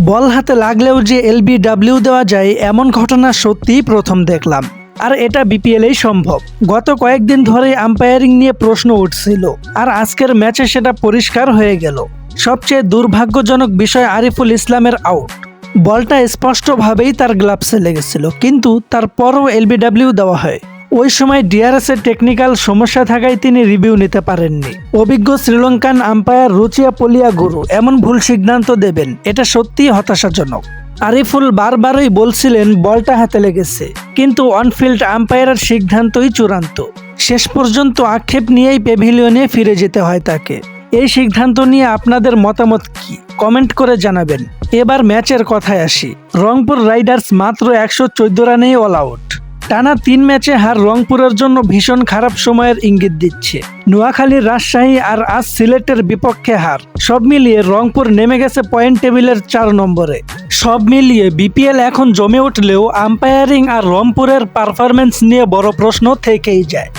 বল হাতে লাগলেও যে এলবিডাব্লিউ দেওয়া যায়, এমন ঘটনা সত্যিই প্রথম দেখলাম। আর এটা বিপিএলেই সম্ভব। গত কয়েকদিন ধরে আম্পায়ারিং নিয়ে প্রশ্ন উঠছিল। আর আজকের ম্যাচে সেটা পরিষ্কার হয়ে গেল। সবচেয়ে দুর্ভাগ্যজনক বিষয় আরিফুল ইসলামের আউট। বলটা স্পষ্টভাবেই তার গ্লাভসে লেগেছিল, কিন্তু তারপরও এলবিডাব্লিউ দেওয়া হয়। ওই সময় ডিআরএস এর টেকনিক্যাল সমস্যা থাকায় তিনি রিভিউ নিতে পারেননি। অভিজ্ঞ শ্রীলঙ্কান আম্পায়ার রুচিয়া পলিয়া গুরু এমন ভুল সিদ্ধান্ত দেবেন, এটা সত্যিই হতাশাজনক। আরিফুল বারবারই বলছিলেন, বলটা হাতে লেগেছে। কিন্তু অনফিল্ড আম্পায়ারের সিদ্ধান্তই চূড়ান্ত। শেষ পর্যন্ত আক্ষেপ নিয়েই প্যাভিলিয়নে ফিরে যেতে হয় তাকে। এই সিদ্ধান্ত নিয়ে আপনাদের মতামত কি? কমেন্ট করে জানাবেন। এবার ম্যাচের কথায় আসি। রংপুর রাইডার্স মাত্র একশো চোদ্দ রানেই অল আউট টানা তিন ম্যাচে হার রংপুরের জন্য ভীষণ খারাপ সময়ের ইঙ্গিত দিচ্ছে। নোয়াখালী রাজশাহী আর আজ সিলেটের বিপক্ষে হার। সব মিলিয়ে রংপুর নেমে গেছে পয়েন্ট টেবিলের চার নম্বরে। সব মিলিয়ে বিপিএল এখন জমে উঠলেও আম্পায়ারিং আর রংপুরের পারফরমেন্স নিয়ে বড় প্রশ্ন থেকেই যায়।